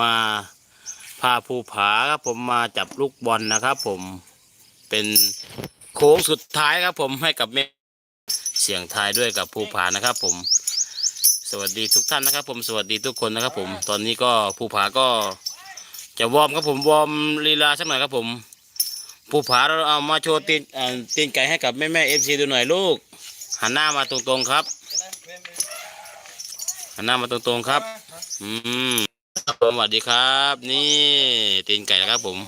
มาพาภูผาครับผมมาจับลูกบอลนะครับ ผมเป็นโค้งสุดท้ายครับผมให้กับแม่เสียงทายด้วยกับภูผานะครับ ผม สวัสดีทุกท่านนะครับ ผมสวัสดีทุกคนนะครับ ผม ตอนนี้ก็ภูผาก็จะวอร์มครับผมวอร์มลีลาสักหน่อยครับผมภูผาเราเอามาโชว์ตีนตีนไก่ให้กับแม่แม่เอฟซีดูหน่อยลูก หันหน้ามาตรงๆครับ หันหน้ามาตรงๆครับ อืมครับผม สวัสดีครับ นี่ตีนไก่นะครับผม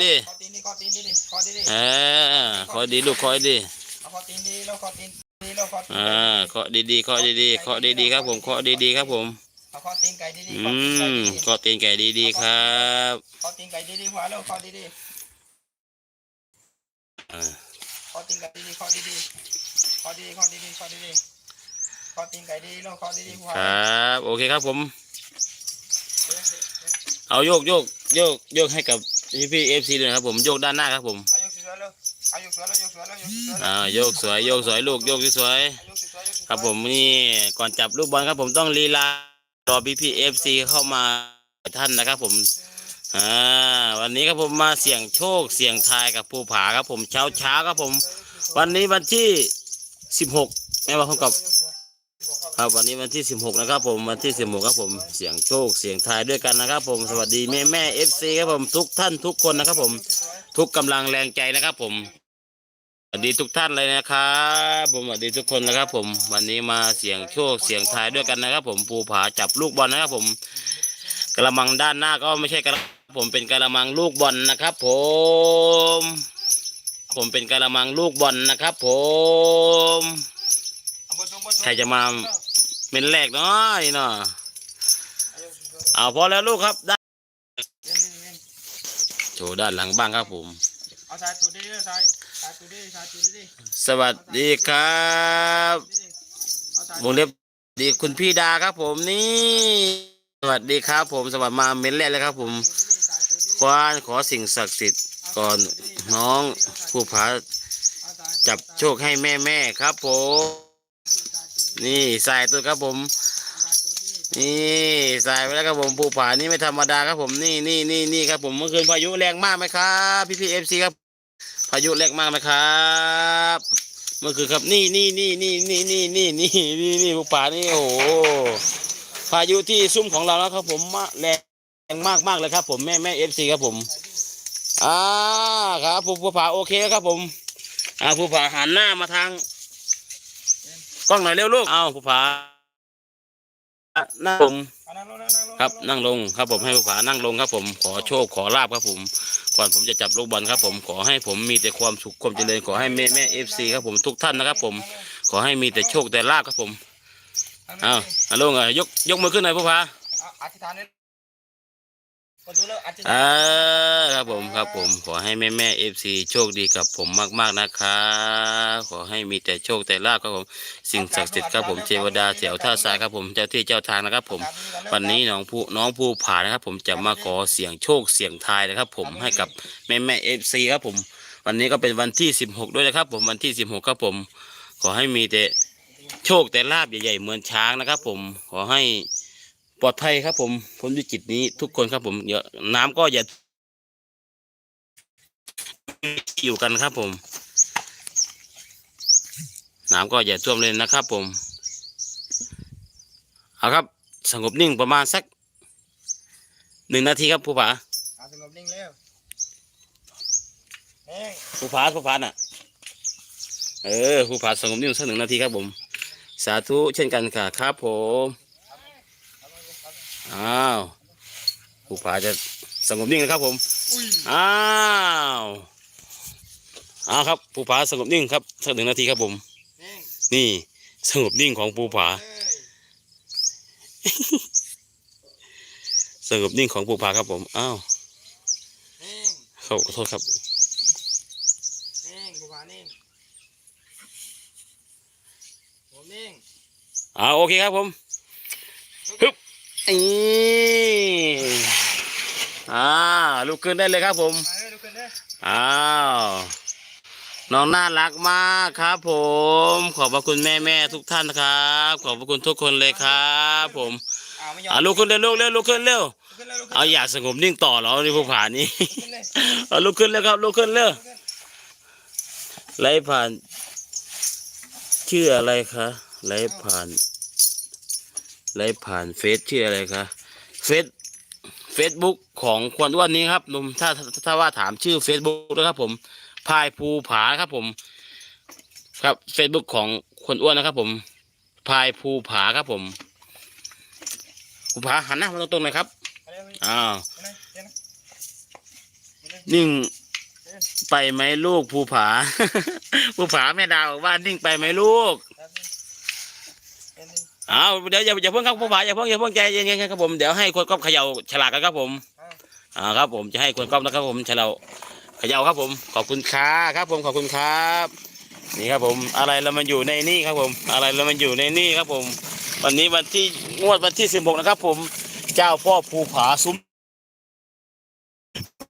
ดีเออขอดีลูกขอดีอ่าขอดีดีขอดีดีขอดีดีครับผมขอดีดีครับผมอืมขอตีนไก่ดีดีครับขอตีนไก่ดีดีหัวเราขอดีดีขอตีนไก่ดีดีขอดีดีขอดีดีขอดีดีขอตีนไก่ดีดีเราขอดีดีหัวครับโอเคครับผม เอาโยกโยกโยกโยกให้กับพี่พี่เอฟซีเลยนะครับผมโยกด้านหน้าครับผมเอายกสวยๆแล้วเอายกสวยแล้วยกสวยแล้วยกสวยแล้วอ่าโยกสวยโยกสวยลูกโยกสวยเอายกสวยๆยกสวยๆๆครับผมนี่ก่อนจับลูกบอลครับผมต้องลีลารอพี่พี่เอฟซีเข้ามาท่านนะครับผมอ่าวันนี้ครับผมมาเสี่ยงโชคเสี่ยงทายกับภูผาครับผมเช้าเช้าๆครับผม วันนี้วันที่สิบหกแม่ว่าพบกับ ครับวันนี้วันที่ 16 นะครับผมวันที่ 16 ครับผมเสียงโชคเสียงทายด้วยกันนะครับ ผมสวัสดีแม่แม่เอฟซีครับผมทุกท่านทุกคนนะครับ ผมทุกกำลังแรงใจนะครับ ผมสวัสดีทุกท่านเลยนะครับผมสวัสดีทุกคนนะครับ ผม วันนี้มาเสียงโชคเสียงทายด้วยกันนะครับ ผมภูผาจับลูกบอลนะครับ ผมกระมังด้านหน้าก็ไม่ใช่กระผมเป็นกระมังลูกบอลนะครับ ผม ผมเป็นกระมังลูกบอลนะครับ ผมใครจะมา เป็นแรกเนาะนี่เนาะเอาพอแล้วลูกครับได้เล่นๆเล่นโชว์ด้านหลังบ้างครับผมๆเอาสายตูดดีๆสายสายตูดดีๆสายตูดดีสวัสดีครับๆเอาสายวงเล็บดีคุณพี่ดาครับผมนี่ สวัสดีครับผมสวัสดีมาเม้นแรกเลยครับผมควานขอสิ่งศักดิ์สิทธิ์ก่อนน้องผู้ผาจับโชคให้แม่แม่ๆครับผม นี่ใส่ตัวครับผม นี่ใส่ไปแล้วครับผมภูผานี่ไม่ธรรมดาครับผมนี่นี่นี่นี่ครับผมเมื่อคืนพายุแรงมากไหมครับพี่พี่เอฟซีครับ พายุแรงมากไหมครับเมื่อคืนครับนี่นี่นี่นี่นี่นี่นี่นี่นี่นี่ภูผานี่โอ้โหพายุที่ซุ้มของเราแล้วครับผมมาแรงมากมากเลยครับ ผมแม่แม่เอฟซีครับผมอ่าครับภูภูผาโอเคครับผมอ่าภูผาหันหน้ามาทาง กล้องหน่อยเร็วลูกเอาภูผานั่งลงเอานั่งลงนั่งลงครับนั่งลงครับผมให้ภูผานั่งลงครับผมขอโชคขอลาบครับผม ก่อนผมจะจับลูกบอลครับผมขอให้ผมมีแต่ความสุขความเจริญขอให้แม่แม่เอฟซีครับผมทุกท่านนะครับผม ขอให้มีแต่โชคแต่ลาบครับผมอ้าวอะลงอะยกยกมือขึ้นหน่อยภูผาเอาอธิษฐานเลยก็ดูแล้ว อ่าครับผมครับผมขอให้แม่แม่เอฟซีโชคดีกับผมมาก ๆนะครับขอให้มีแต่โชคแต่ลาบครับผมสิ่งศักดิ์สิทธิ์ครับผมเทวดาแถวท่าทรายครับผมเจ้าที่เจ้าทางนะครับ ผม วันนี้น้องผู้น้องผู้ผ่านะครับ ผมจะมาขอเสียงโชคเสียงทายนะครับ ผมให้กับแม่แม่เอฟซีครับผม วันนี้ก็เป็นวันที่สิบหกด้วยนะครับ ผมวันที่สิบหกครับผม ขอให้มีแต่โชคแต่ลาบใหญ่ๆเหมือนช้างนะครับ ผมขอให้ ปลอดภัยครับ ผมพ้นวิกฤตนี้ทุกคนครับ ผมเดี๋ยวน้ำก็อย่าอยู่กันครับ ผมน้ำก็อย่าท่วมเลยนะครับ ผมเอาครับ สงบนิ่งประมาณสักหนึ่งนาทีครับผู้ผาเอาสงบนิ่งเร็วนิ่งผู้ผาผู้ผาน่ะ เออผู้ผาสงบนิ่งสักหนึ่งนาทีครับผม สาธุเช่นกันค่ะครับผม อ้าวผู้ผาจะสงบนิ่งนะครับผมอุ้ยอ้าวเอาครับผู้ผาสงบนิ่งครับสักหนึ่งนาทีครับผมนิ่งนี่สงบนิ่งของภูผาเอ้ยสงบนิ่งของภูผาครับผมอ้าวนิ่งขอขอโทษครับนิ่งบุคคานิ่งผมนิ่งอ่าโอเคครับผมฮึบ นี่อ่าลุกขึ้นได้เลยครับผมมาเลยลุกขึ้นเลยอ้าว น้องน่ารักมากครับผม ขอบพระคุณแม่แม่ๆทุกท่านนะครับ ขอบพระคุณทุกคนเลยครับผมอ้าวไม่ยอมอะลุกขึ้นเร็วลุกเร็วลุกขึ้นเร็วขึ้นเลยลุกขึ้นเอาอยากสงบนิ่งต่อเหรอนี่ภูผานี่ขึ้นเลยเอาลุกขึ้นแล้วครับลุกขึ้นเร็วลุกขึ้นไหลผ่าน ชื่ออะไรคะไหลผ่าน ไหลผ่านเฟซชื่ออะไรคะเฟซเฟซบุ๊กของควนอ้วนนี้ครับหนุ่มถ้าถ้าว่าถามชื่อเฟซบุ๊กนะครับผมพายภูผาครับผม ครับเฟซบุ๊กของคนอ้วนนะครับผมพายภูผาครับผมภูผาหันหน้ามาตรงๆหน่อยครับอ้าวนิ่งไปไหมลูกภูผา ภูผาแม่ดาวบอกว่านิ่งไปไหมลูก แป๊บนึงแป๊บนึง อ้าวเดี๋ยวอย่าอย่าเพิ่งครับภูผาอย่าเพิ่งอย่าเพิ่งใจเย็นๆครับผมเดี๋ยวให้คนก๊อฟเขย่าฉลากกันครับผมอ้าวอ่าครับผมจะให้คนก๊อฟนะครับผมเฉลาเขย่าครับผมขอบคุณค่ะครับผมขอบคุณครับ นี่ครับผมอะไรเรามันอยู่ในนี่ครับผม อะไรเรามันอยู่ในนี่ครับผม วันนี้วันที่งวดวันที่สิบหกนะครับ ผม เจ้าพ่อภูผาซุ้ม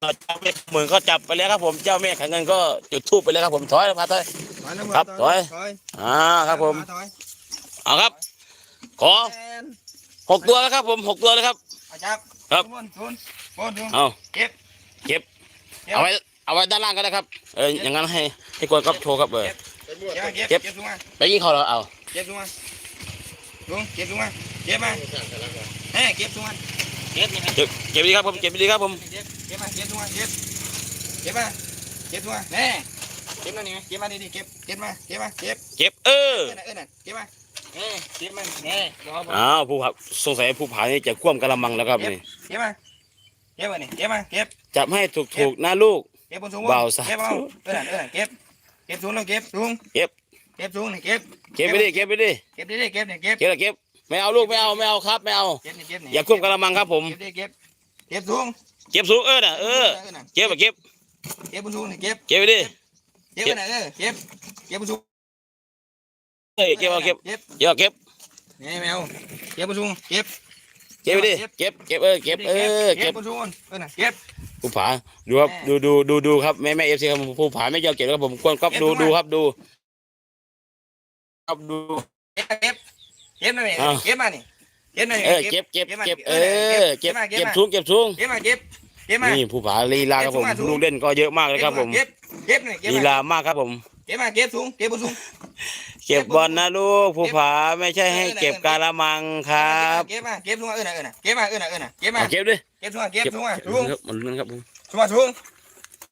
เจ้าแม่หมื่นก็จับไปแล้วครับผมเจ้าแม่ขันเงินก็จุดทูบไปแล้วครับผมถอยแล้วพาถอยถอยนะครับถอยถอยถอยอ่าครับผม ถอย เอาครับ ขอแอนหกตัวแล้วครับ ผมหกตัวเลยครับเอาจับครับทุนทุนทุนทุนเอาเก็บเก็บเก็บ เอาไว้ เอาไว้ด้านล่างก็ได้ครับ เออ อย่างนั้นให้ให้คนก๊อฟโชว์ครับเออเก็บเก็เก็บบเก็บทุกมาไปยิงเขาเราเอา เก็บทุกมาลุงเก็บทุกมาเก็บมาเฮ้ยเก็บทุกมาเก็บนี่เก็บเก็บดีครับผม เก็บดีครับผม เก็บเก็บมา เก็บทุกมาเก็บ เก็บมา เก็บทุกมาเฮ้ยเก็บมานี่เก็บมาดีๆเก็บ เก็บมา เก็บมา เก็บ เก็บ เออ เออน่ะเออน่ะเก็บมา เฮ้ยเก็บมาเฮ้ยรอผมอ้าวผู้ผาสงสัยผู้ผานี่จะคว่ำกระมังแล้วครับนี่เก็บมาเก็บมานี่เก็บมาเก็บจับให้ถูกถูกๆนะลูก เก็บบนสูงเบาซะเก็บเอาเออน่ะเออน่ะเก็บเก็บสูงแล้วเก็บสูงเก็บเก็บสูงนี่เก็บเก็บไปดิเก็บไปดิเก็บดิๆเก็บเนี่ยเก็บเก็บเลยเก็บไม่เอาลูกไม่เอาไม่เอาครับไม่เอาเก็บนี่เก็บนี่อย่าคว่ำกระมังครับผม เก็บดิเก็บเก็บสูงเก็บสูงเออน่ะเออน่ะเก็บอะเก็บเก็บบนสูงนี่เก็บเก็บไปดิเก็บไปไหนเออเก็บเก็บบนสูง เอ้ยเก็บเอาเก็บเก็บเก็บเอาเก็บนี่แมวเก็บบนสูงเก็บเก็บไปดิเก็บเก็บเออเก็บเออเก็เก็บบบนสูงเออน่ะเก็บผู้ผาดูครับดูดูดูดูครับแม่แม่เอฟซีครับผู้ผาไม่ยอมเก็บครับผมควรครับดูดูครับดูครับดูเก็บเก็บเก็บมานี่อ้าวเก็บมานี่เก็บมานี่เออเก็บเก็บเก็บเออเก็บเก็บทุงเก็บทุงเก็บมาเก็บเก็บมานี่ผู้ผาลีลาครับผมเก็บทุกมาลูกเล่นก็เยอะมากเลยครับผมเก็บเก็บนี่เก็บลีมาลามากครับผม เก็บมาเก็บสูงเก็บบนสูงเก็บบอลนะลูกผู้ผาไม่ใช่ให้เก็บกาละมังครับเก็บมาเก็บสูงเออน่ะเออน่ะเก็บมาเออน่ะเออน่ะเก็บมาเอาเก็บด้วยเก็บสูงเก็บสูงอะเก็บสูงครับมันลื่นครับผมสูงสูง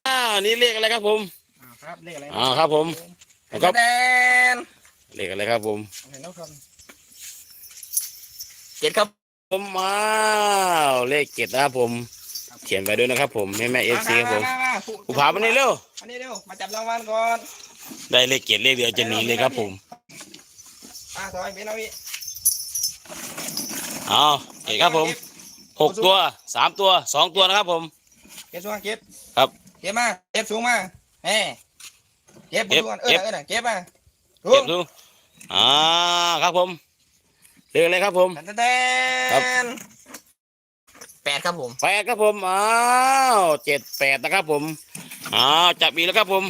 อ้าวนี่เลขอะไรครับผมครับเลขอะไรอ่าครับผมครับแดนเลขอะไรครับผมเห็นแล้วครับเจ็ดครับผมอ้าวเลขเจ็ดนะครับผมเขียนไปด้วยนะครับผมแม่แม่เอฟซีครับผมผู้ผามานี่เร็วอันนี้เร็วมาจับรางวัลก่อน ได้เลขเจ็ดเลขเดียวจะหนีเลยครับผมอ่าถอยเป็นเอาอีกเอาเก็บครับผมหกตัวสามตัวสองตัวนะครับผมเก็บสูงมาเก็บครับเก็บมาเก็บสูงมาเฮ้เก็บเก็บสูงเออเก็บเออเก็บมาสูเก็งบดูอ่าครับผมเลขอะไรครับผมแดนแดครับนแปดครับผมแปดครับผมอ้าวเจ็ดแปดนะครับผมอ้าวจับอีกแล้วครับผม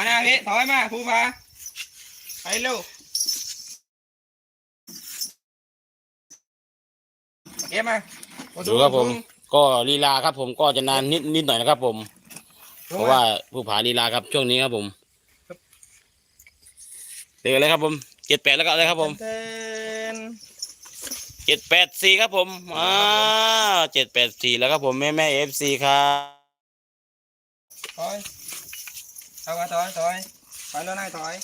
มาหน้าพี่ถอยมาผู้พาไปเร็วเก็บมาดูครับผม ก็ลีลาครับ ผมก็จะนานนิดนิดหน่อยนะครับ ผมสูงเพราะว่าผู้ผาลีลาครับช่วงนี้ครับผมเลขอะไรครับผมเจ็ดแปดแล้วก็อะไรครับผมแดนเจ็ดแปดสี่ครับผมอ้าวเจ็ดแปดสี่แล้วครับผมแม่แม่เอฟซีครับถอย เอามาถอยถอยถอยแล้วนายถอย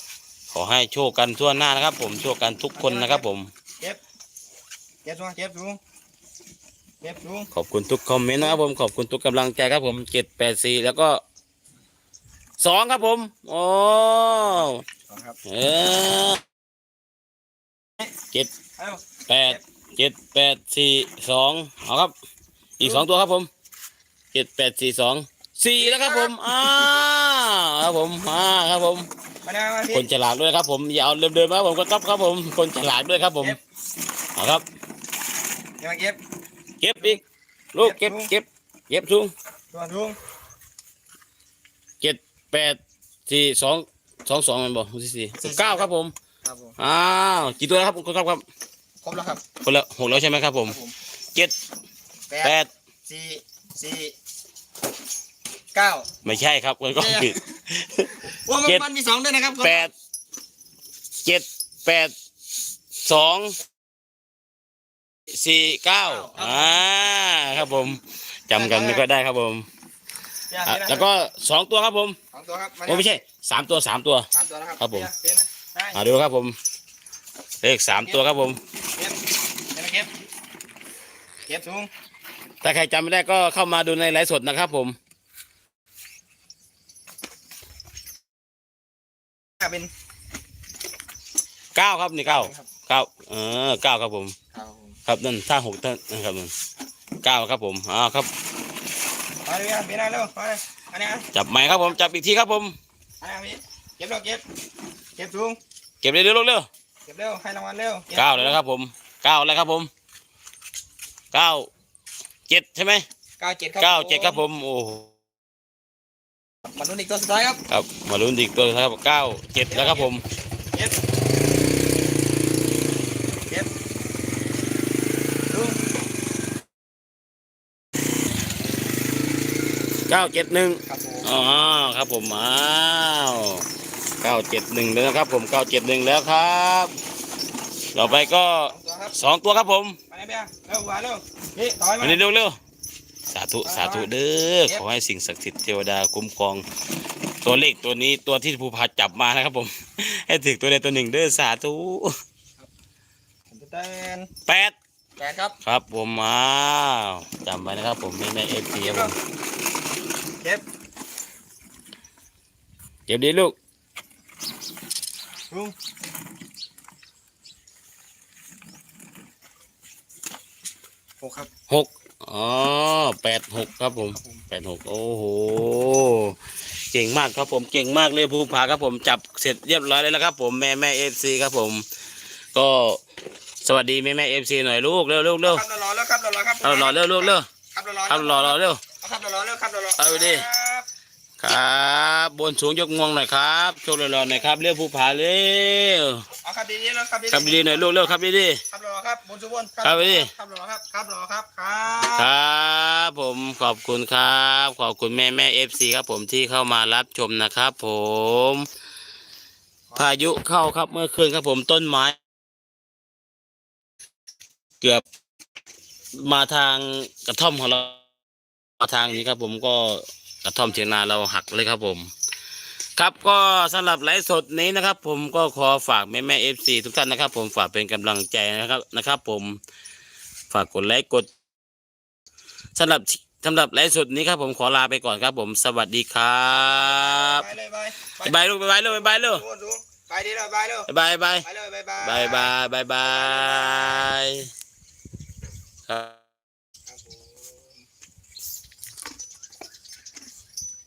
ขอให้โชคกันทั่วหน้านะครับ ผมโชคกันทุกคนนะครับ ผมเก็บสูงเก็บสูงเก็บสูงขอบคุณทุกคอมเมนต์นะครับผมขอบคุณทุกกำลังใจครับ ผมเจ็ดแปดสี่แล้วก็สองครับผมโอ้ครับเออเจ็ดเอาแปดเจ็ดแปดสี่สองเอาครับ อีกสองตัวครับผมเจ็ดแปดสี่สองสี่แล้วครับผมอ้าว ครับผมอ่าครับผม มาหน้ามาพี่คนฉลาดด้วยครับ ผมอย่าเอาเดิมๆมาครับผมก็ครับครับผม คนฉลาดด้วยครับผมเอาครับเก็บมาเก็บเก็บอีกลูกเก็บเก็บเก็บสูงตัวสูงเจ็ดแปดสี่สองสองสองมันบอกสี่สี่เก้าครับผมครับผมอ้าวกี่ตัวครับคุณครับครับหครบแล้วครับคนละหกแล้วใช่ไหมครับผมครับผมเจ็ดแปแปดดสี่สี่ เก้าไม่ใช่ครับมันก็ผิดว่ามันเจ็ดมันมีสองด้วยนะครับแปดเจ็ดแปดสองสี่เก้าอ่าครับผมจำกันไม่ค่อยได้ครับผมเนี่ยอะเดี๋ยนะแล้วก็สองตัวครับผมสองตัวครับาโอ้ไม่ใช่สามตัวสามตัวสามตัวนะครับครับผมเดี๋ยวนะได้มาดูครับผม เลขสามตัวครับผมเก็บเดี๋ยวนะเก็บเก็บสูงถ้าใครจำไม่ได้ก็เข้ามาดูในไลฟ์สดนะครับผม เป็นเก้าครับนี่เก้าครับเก้าเออเก้าครับผม ครับครับนั่นถ้าหกท่านนะครับนั่นเก้าครับผมอ้าวครับมาเลยครับเป็นอะไรเร็วมาเลยอันนี้อะจับใหม่ครับผมจับอีกทีครับผมอันนี้อะพี่เก็บเร็วเก็บเก็บสูงเก็บเร็วๆเร็วเก็บเร็วให้รางวัลเร็วๆเก้าเลยนะครับผมเก้าแล้วครับผมเก้าเจ็ดใช่ไหมเก้าเจ็ดครับเก้าเจ็ดครับผมโอ้โห มาลุ้นอีกตัวสุดท้ายครับครับมาลุ้นอีกตัวนะครับเก้าเจ็ดแล้วครับผมเก็บเก็บสูงเก้าเจ็ดหนึ่งครับผมอ๋อครับผมอ้าวเก้าเจ็ดหนึ่งแล้วนะครับผมเก้าเจ็ดหนึ่งแล้วครับต่อไปก็สองตัวครับสองตัวครับผมมาเลยเบียร์เร็วมาเร็วนี่ถอยมาอันนี้เร็วเร็ว สาธุสาธุเด้อขอให้สิ่งศักดิ์สิทธิ์เทวดาคุ้มครอง ตัวเลขตัวนี้ตัวที่ภูพาจับมานะครับผม ให้ถึงตัวใดตัวหนึ่งเด้อสาธุเต้นแปดแปดครับ ครับผมอ้าวจำไว้นะครับผมไม่แม่เอฟซีครับผมเก็บเก็บดีลูกลุงหกครับหก อ๋อแปดหกครับผมแปดหกโอ้โห เก่งมากครับผมเก่งมากเลยภูผาครับผมจับเสร็จเรียบร้อยเลยแล้วครับผมแม่แม่เอฟซีครับผม ก็สวัสดีแม่แม่เอฟซีหน่อยลูกเร็วเร็วเร็วครับรอแล้วครับรอแล้วครับเอารอเร็วเร็วเร็วครับรอครับรอรอเร็วครับรอแล้วครับรอเอาไปดิ ครับครับ บนสูงยกงวงหน่อยครับโชว์รอๆหน่อยครับเรียกภูผาเร็วเอาครับดีๆแล้วครับดีๆครับดีๆหน่อยลูกเร็วครับดีครับรอครับบนสุวรรณครับไปดิครับรอครับครับรอครับครัๆบครับผมขอบคุณครับ ขอบคุณแม่แม่เอฟซีครับผมที่เข้ามารับชมนะครับ ผม พายุเข้าครับเมื่อคืนครับผมต้นไม้ เกือบมาทางกระท่อมของเรามาทางนี้ครับ ผมก็ก ระท่อมเชียงนาเราหักเลยครับผม ครับก็สำหรับไลฟ์สดนี้นะครับ ผมก็ขอฝากแม่แม่เอฟซีทุกท่านนะครับ ผมฝากเป็นกำลังใจนะครับนะครับ ผมฝากกดไลค์กดสำหรับสำหรับไลฟ์สดนี้ครับผมขอลาไปก่อนครับ ผมสวัสดีครับไปเลยไปบ๊ายบายลูกบ๊ายบายลูกบ๊ายบายลูกสุวรรณสูงไปดีเลยไปเร็วบ๊ายบายบ๊ายบายไปเลยบายบายบายบายบายบายครับ